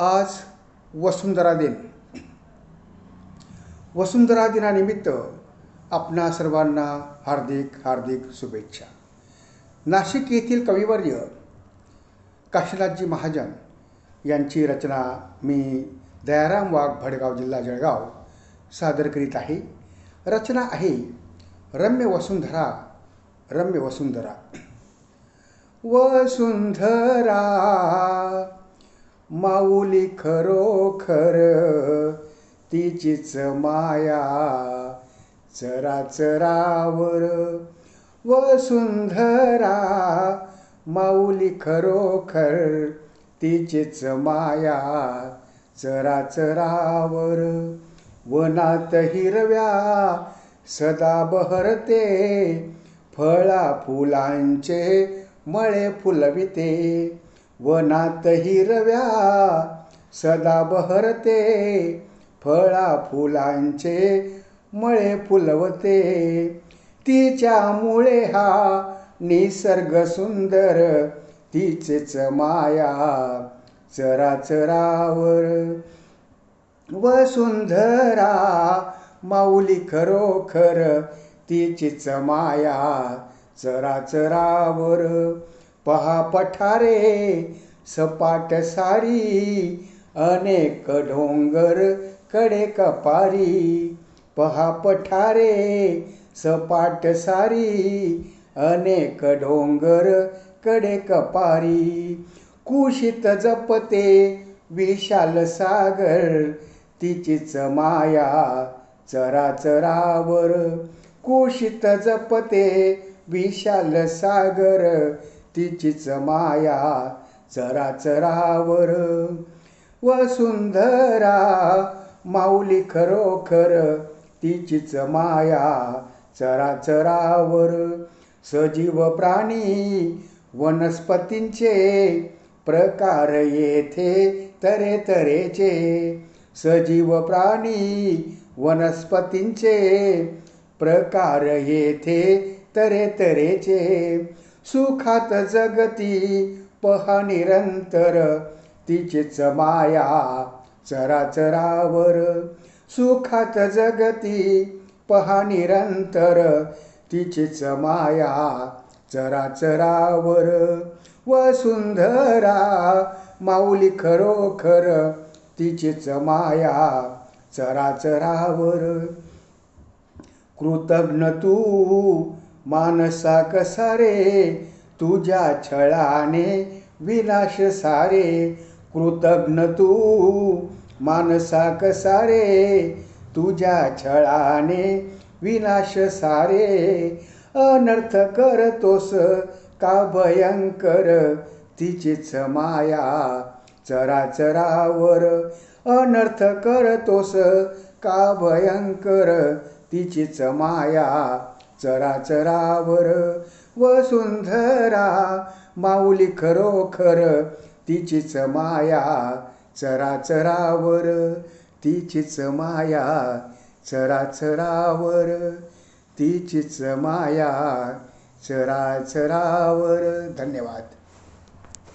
आज वसुंधरा दिन. वसुंधरा दिनानिमित्त आपणा सर्वांना हार्दिक हार्दिक शुभेच्छा. नाशिक येथील कविवर्य काशीनाथजी महाजन यांची रचना मी दयाराम वाघ भडगाव जिल्हा जळगाव सादर करीत आहे. रचना आहे रम्य वसुंधरा रम्य वसुंधरा. वसुंधरा माऊली खरोखर तिचीच माया चराचरावर सुंदरा. माऊली खरोखर तिचीच माया चराचरावर वनात हिरव्या सदा बहरते. फळा फुलांचे मळे फुलविते. वनात हिरव्या सदा बहरते फळा फुलांचे मळे फुलवते. तिच्यामुळे हा निसर्ग सुंदर तिचेच माया चराचरावर. वसुंधरा माऊली खरोखर तिचीच माया चराचरावर. पहा पठारे सपाट सारी अनेक डोंगरकडे कपारी. पहा पठारे सपाट सारी अनेक डोंगरकडे कपारी. कुशीत जपते विशाल सागर तिचीच माया चराचरावर कुशीत जपते विशाल सागर तिचीच माया चराचरावर वसुंधरा माऊली खरोखर तिचीच माया चराचरावर सजीव प्राणी वनस्पतींचे प्रकार येथे तरे तरेचे. सजीव प्राणी वनस्पतींचे प्रकार येथे तरे तरेचे. सुखात जगती पहा निरंतर तिचीच माया चराचरावर सुखात जगती पहा निरंतर तिचीच माया चराचरावर वसुंधरा माऊली खरोखर तिचीच माया चराचरावर कृतज्ञ तू मानसा कसारे तुझ्या छळाने विनाश सारे. कृतज्ञ तू मानसा कसारे तुझ्या छळाने विनाश सारे. अनर्थ करतोस का भयंकर? तिचीच माया चराचरावर अनर्थ करतोस का भयंकर? तिचीच माया चराचरावर वसुंधरा माऊली खरोखर तिचीच माया. चराचरावर तिचीच माया चराचरावर तिचीच माया चराचरावर. धन्यवाद.